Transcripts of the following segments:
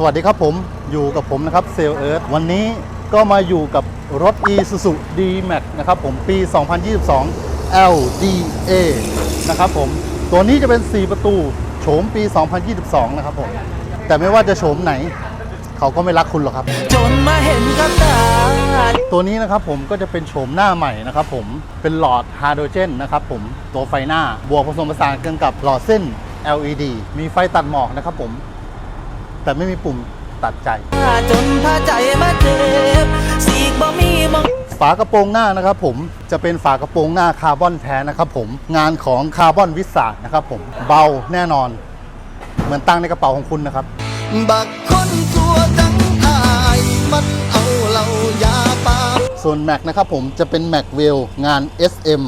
สวัสดีครับผมอยู่กับผมนะครับเซลเอิร์ธวันนี้ก็มาอยู่กับรถ Isuzu D-Max นะครับผมปี 2022 LDA นะครับผมตัวนี้จะเป็น 4 ประตูโฉมปี 2022 นะครับผม แต่ไม่ว่าจะโฉมไหน เขาก็ไม่รักคุณหรอกครับ จนมาเห็นกับตาตัวนี้นะครับผมก็จะเป็นโฉมหน้าใหม่นะครับผมเป็นหลอดไฮโดรเจนนะครับผมตัวไฟหน้าบวกผสมผสานกันกับหลอดเส้น LED มีไฟตัดหมอกนะครับผม แต่ไม่มีปุ่มตัดใจจนพาใจมาเจ็บสีกบ่มีมองฝากระโปรงหน้านะครับผมจะเป็นฝากระโปรงหน้าคาร์บอนแท้นะครับผมงานของคาร์บอนวิสานะครับผมเบาแน่นอน เหมือนตั้งในกระเป๋าของคุณนะครับ บักคนตัวจังอายมันเอาเรายาปาส่วน Mac นะครับผมจะเป็น Mac w e l งาน SM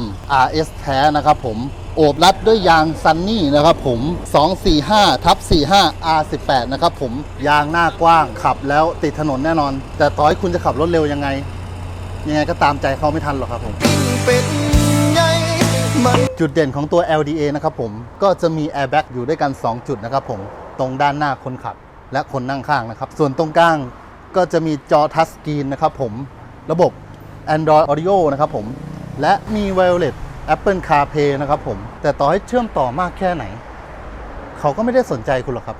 RS แท้นะครับผม โอบรัดด้วยยางซันนี่นะครับผม 245ทับ45 R18 นะครับผมยางหน้ากว้างขับแล้วติดถนนแน่นอน แต่ต่อให้คุณจะขับรถเร็วยังไง ยังไงก็ตามใจเขาไม่ทันหรอกครับผมจุดเด่นของตัว LDA นะครับผมก็จะมี airbag อยู่ด้วยกัน 2 จุดนะครับผมตรงด้านหน้าคนขับและคนนั่งข้างนะครับ ส่วนตรงกลางก็จะมีจอทัชสกรีนนะครับผม ระบบ Android Audio นะครับผม และมี Wireless Apple CarPlay นะครับผม แต่ต่อให้เชื่อมต่อมากแค่ไหน เขาก็ไม่ได้สนใจคุณหรอกครับ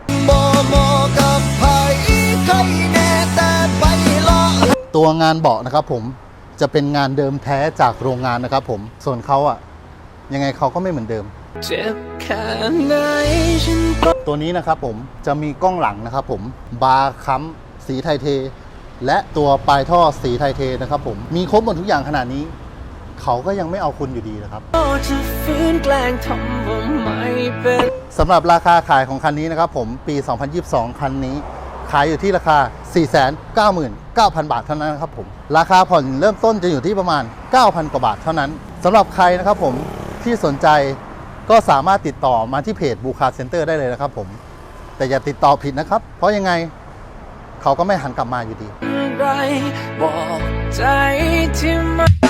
ตัวงานเบาะนะครับผมจะเป็นงานเดิมแท้จากโรงงานนะครับผม ส่วนเขาอะยังไงเขาก็ไม่เหมือนเดิม ตัวนี้นะครับผมจะมีกล้องหลังนะครับผม บาร์ค้ำสีไทเท และตัวปลายท่อสีไทเทนะครับผม มีครบหมดทุกอย่างขนาดนี้ เขาก็ยังไม่เอาคุณอยู่ดีนะครับสำหรับราคาขายของคันนี้นะครับผมปี 2022 คันนี้ ขายอยู่ที่ราคา 499,000 บาทเท่านั้นนะครับผมราคาผ่อนเริ่มต้นจะอยู่ที่ประมาณ 9,000 กว่าบาทเท่านั้นสำหรับใครนะครับผมที่สนใจก็สามารถติดต่อมาที่เพจบูคาเซ็นเตอร์ได้เลยนะครับผมแต่อย่าติดต่อผิดนะครับ เพราะยังไงเขาก็ไม่หันกลับมาอยู่ดีบอกใจที่